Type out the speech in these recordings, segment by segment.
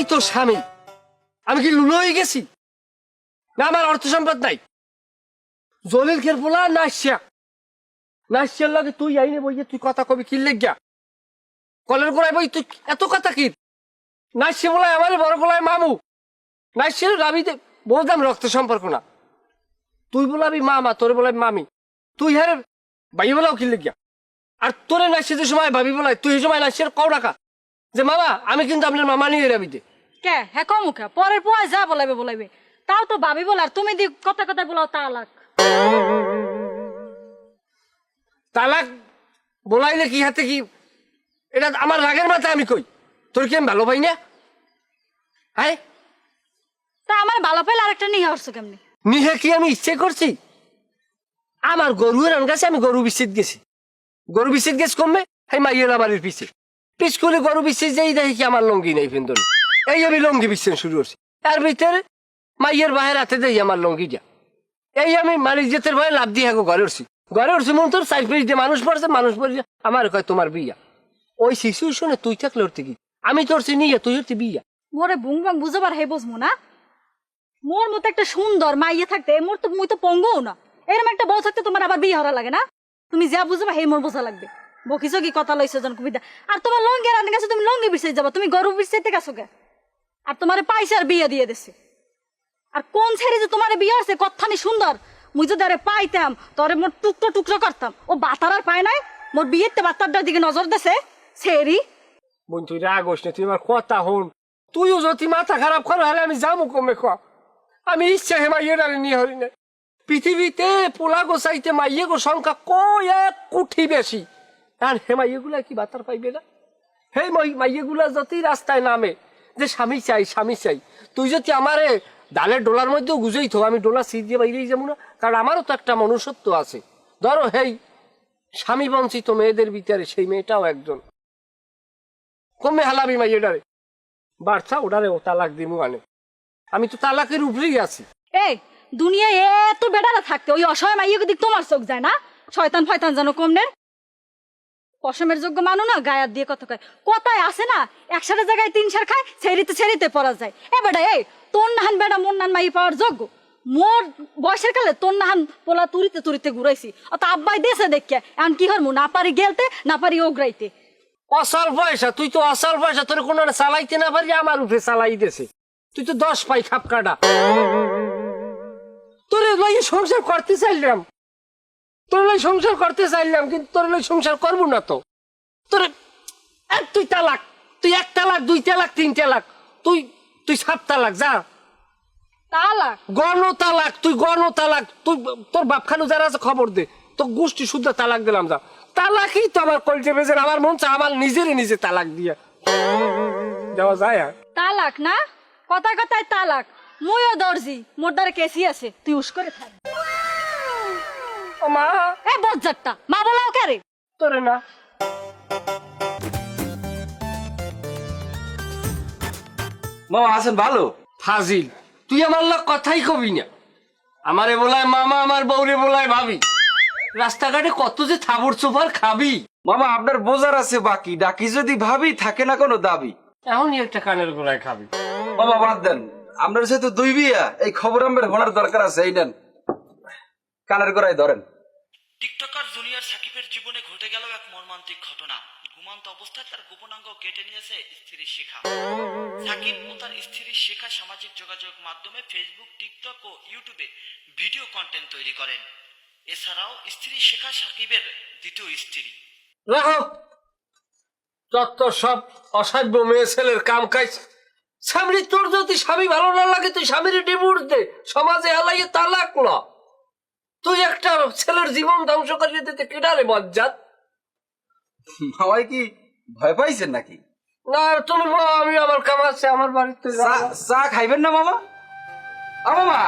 আমি তোর স্বামী। আমি কি লুলো হয়ে গেছি? না, আমার অর্থ সম্পদ নাই। জলিল খের পোলা নাইসিয়া নাইসিয়ার লাগে তুই আইনে বইয়ে তুই কথা কবি, কি লেগিয়া? কলের গোড়ায় বই, তুই এত কথা কি? নাইসিয়া বলায় আমার, বড় বলায় মামু। নাইসিয়ার আমি বলতাম রক্ত সম্পর্ক না। তুই বলাবি মামা, তোরে বলাই মামি। তুই হ্যাঁ ভাই বলাও কি লেগিয়া? আর তোরে নাইসিয়া যে সময় ভাবি বলাই তুই সময় নাইসিয়ার কও রাখা যে মামা, আমি কিন্তু আপনার মামা নিয়ে রাবিতে। কে? হ্যাঁ কমুখা পরের পোয়া যা বলাইবে বলাইবে। তাও তো ভাবি বলার তুমি দি কথা কথা বলাও তালাক। তালাক বলাইলে কি হাতে কি? এটা আমার রাগের মাথায় আমি কই? তোর কি আমি ভালো পাই না? হ্যাঁ! তা আমার ভালো পেলে আরেকটা নিয়ে আসছো কেমনি? নিহে কি আমি ইচ্ছে করছি? আমার গরুর কাছে আমি গরু বিচ্ছেদ গেছি। গরু বিচ্ছেদ গেছ কমবে হ্যাঁ মাইয়ের বাড়ির পিছে। পিছ করে গরু বিচ্ছেদ যেই দেখি কি আমার লঙ্গি নেই ফেন্দন এই আমি লঙ্গি বিচ্ছেদ শুরু করছি। তার ভিতরে মাইয়ের বাহের হাতে দেই আমার লঙ্গি যা এই আমি মানে জেতের ভয়ে লাভ দিয়ে হাগো ঘরে উঠছি। ঘরে উঠছি মন তোর সাইড পেজ দিয়ে মানুষ পড়ছে মানুষ পড়ছে আমার কয় তোমার বিয়া? ওই শিশু শুনে তুই থাকলে উঠতে কি? আমি তোর নিয়ে তুই উঠতে বিয়া। মোরে বুং বাং বুঝাবার হে বুঝব না? মোর মতো একটা সুন্দর মাইয়ে থাকতে মোর তো মুই তো পঙ্গও না। এরকম একটা বউ থাকতে তোমার আবার বিয়ে হরা লাগে না? তুমি যা বুঝবা হে মোর বোঝা লাগবে। বকিছ কি, কথা লইছো জন কবিতা। আর তোমার লঙ্গি রান্না গেছো, তুমি লঙ্গি বিছাই যাবা। তুমি গরু বিছাইতে গেছো কে? আর তোমারে পাইছে আর বিয়ে দিয়ে দিছে। আর কোন ছেড়ে যে তোমার বিয়ে আছে কথানি সুন্দর। মুই যদি আরে পাইতাম, তোরে মোর টুকরো টুকরো করতাম। ও বাতার আর পায় নাই, মোর বিয়েতে বাতারটার দিকে নজর দেছে, ছেড়ি। বোন তুই রাগ হোস না, তুই আমার কথা হন। তুইও যদি মাথা খারাপ করো হলে আমি যাব কমে খ আমি ইচ্ছা হে মাইয়ের আরে নিয়ে হরি না পৃথিবীতে পোলা গোসাইতে মাইয়ে গো সংখ্যা কয় এক কোটি বেশি। আর হে মাইয়েগুলা কি বাতার পাইবে না? হে মাইয়েগুলা যদি রাস্তায় নামে যে স্বামী চাই স্বামী চাই। তুই যদি আমারে ডালের ডোলার মধ্যেও গুজেই থো, আমি ডোলা সিট দিয়ে বাইরেই যাব না। কারণ আমারও তো একটা মনুষ্যত্ব আছে। ধরো, হেই, স্বামী বঞ্চিত মেয়েদের বিচারে সেই মেয়েটাও একজন। কমে হালাবি মাইয়েটারে বাড়ছা ওটারে ও তালাক দিমু আনে। আমি তো তালাকের উপরেই আছি। এই, দুনিয়ায় এত বেটারা থাকতে, ওই অসহায় মাইয়াকে দিক তোমার চোখ যায় না? শয়তান ফয়তান জানো কমনের পশমের যোগ্য মানু না গায়ার দিয়ে কথা কয়। কথায় আছে না, একসাথে জায়গায় তিন সার খায়, ছেড়িতে ছেড়িতে পড়া যায়। এ বেটা, এই তোর নাহান বেটা মোর নান মাই পাওয়ার যোগ্য। মোর বয়সের কালে তোর নাহান পোলা তুরিতে তুরিতে ঘুরাইছি। অত আব্বাই দেশে দেখে এখন কি হরমু না পারি গেলতে, না পারি ওগ্রাইতে। অসল পয়সা, তুই তো অসল পয়সা, তোর কোনো চালাইতে না পারি, আমার উপরে চালাই দেছে তুই তো দশ পাই খাপ কাটা তোর লই সংসার করতে চাইলাম। তোর লই সংসার করতে চাইলাম কিন্তু তোর লই সংসার করব না তো। তোর এক তুই তালাক তুই এক তালাক দুই তালাক তিন তালাক তুই তুই সাত তালাক যা। তালাক? গণ তালাক তুই গণ তালাক তুই তোর বাপ খানু যারা আছে খবর দে। তো গোষ্ঠী শুদ্ধ তালাক দিলাম যা। তালাকই তো আমার কলজে বেজের আমার মন চা আমার নিজেরই নিজে তালাক দিয়া। যাওয়া যায় আর তালাক না? কথায় কথায় তালাক। মুইও দর্জি মোর দ্বারা কেসি আছে তুই উস করে থাক। মা। এ বজ্জারটা মা বলাও কে রে তোরে না। মামা আছেন ভালো? ফাজিল তুই আমার লোক কথাই কবি না। আমারে বলায় মামা আমার বউরে বলায় ভাবি। রাস্তাঘাটে কত যে থাবর চোপার খাবি। মামা আপনার বোঝার আছে বাকি ডাকি যদি ভাবি থাকে না কোনো দাবি। এমনই একটা কানের গোড়ায় খাবি। মামা বাদ দেন। আপনার সাথে দুই বিয়া এই খবর আমার হোনার দরকার আছে এই নেন। কানের গোড়ায় ধরেন। টিকটকার জুনিয়র সাকিবের জীবনে ঘটে গেল এক মর্মান্তিক ঘটনা। ঘুমান্ত অবস্থায় তার গোপনাঙ্গ কেটে নিয়েছে স্ত্রীর শিখা। সাকিব ও তার স্ত্রীর শিখা সামাজিক যোগাযোগ মাধ্যমে ফেসবুক টিকটক ও ইউটিউবে ভিডিও কন্টেন্ট তৈরি করেন। এছাড়াও স্ত্রী শিখা সাকিবের দ্বিতীয় স্ত্রী। রাখো যত সব অসাধ্য মেয়ে ছেলের কাম কাজ স্বামী তোর যদি স্বামী ভালো না লাগে তুই স্বামীর ডিভোর্স দে। সমাজে হালাইয়ে তালাক না। তুই একটা ছেলের জীবন ধ্বংস করিয়ে দিতে কেডারে বজ্জাত? মামাই কি ভয় পাইছেন নাকি? না তুমি মামা আমি আমার কাম আমার বাড়িতে চা খাইবেন না মামা? আ মামা!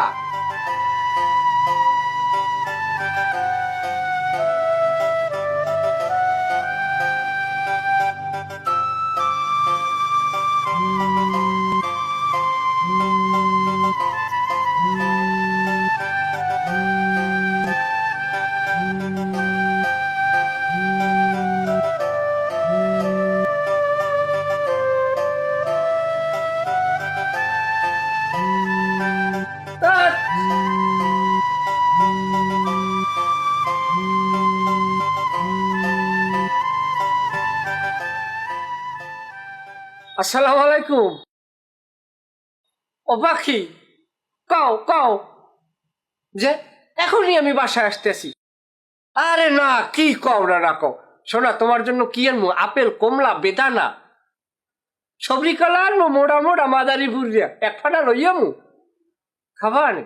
আসসালামু আলাইকুম। ও পাখি, কও কও, যে এখনই আমি বাসায় আসতেছি। আরে না, কি কও না না কও। শোনা, তোমার জন্য কি আনব? আপেল, কমলা, বেদানা সবরি কলা আনব, মোড়া মোড়া, মাদারি বুড়িয়া এক ফাটা লইয়ামু খাবা নে?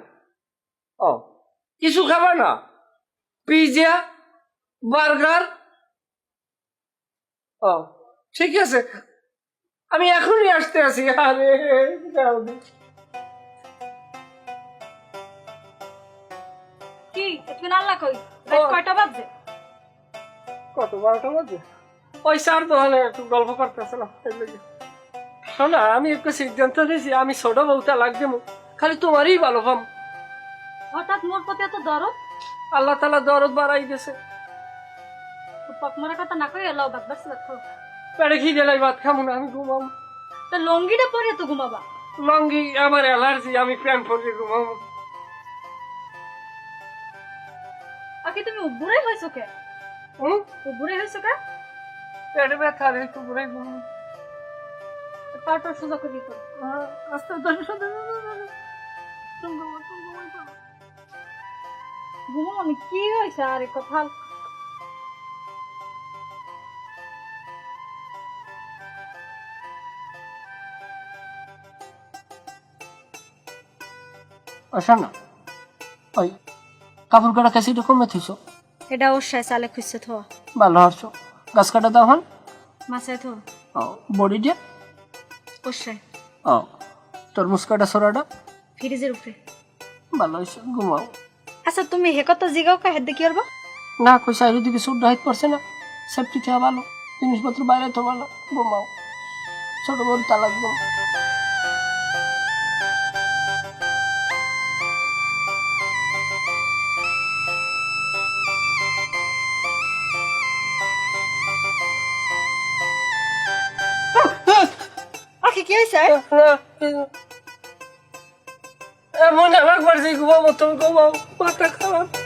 ও, কিছু খাবা না? Pizza burger? ও, ঠিক আছে। আমি এখনই আসতে আছি আরে কি তুমি আল্লাহ কই? কয়টা বাজে? কত বারোটা বাজে? ওই স্যার দোকানে একটু গল্প করতেছিলাম শোনা আমি একটু সিদ্ধান্ত নিয়েছি আমি ছোট বউটা লাগছে মু খালি তোমারই ভালো পাম হঠাৎ মোর প্রতি এত দরদ? আল্লাহ তালা দরদ বাড়াই দিয়েছে। পাক মারা কথা না কই এলাও বাদ বাস পেড়ে খিদে লাই ভাত খামু না আমি ঘুমাম তা লঙ্গিটা পরে তো ঘুমাবা। লঙ্গি আমার অ্যালার্জি আমি প্যান্ট পরে ঘুমাবো। আকি তুমি উবুড়াই হইছো কে? হুম? উবুড়াই হইছো কে? পেটে ব্যথা রে একটু ঘুরে ঘুমাবো। পাটা সোজা করে করো আস্তে আস্তে ঘুমো আমি কি হয়েছে? আরে কথা আসা না। ওই কাপড় কাটা কাছে এটা কমে থইছো? এটা অবশ্যই চালে খুঁজছে থো ভালো হারছো। গাছ কাটা দাও হন। মাছে থো ও বডি দিয়ে? অবশ্যই। ও তরমুজ কাটা সরাটা? ফ্রিজের উপরে। ভালো হয়েছে ঘুমাও। আচ্ছা তুমি হে কথা জিগাও কা হেদ্দে কি করবা? না কই সাইডের দিকে সুট ডাইট পড়ছে না। সেফটি থেকে ভালো। জিনিসপত্র বাইরে তো ভালো। ঘুমাও। ছোট বড় তালাক ঘুম কি হয়েছে এমন একবার যে ঘুমাবো তুমি ঘুমাও মাথা খারাপ।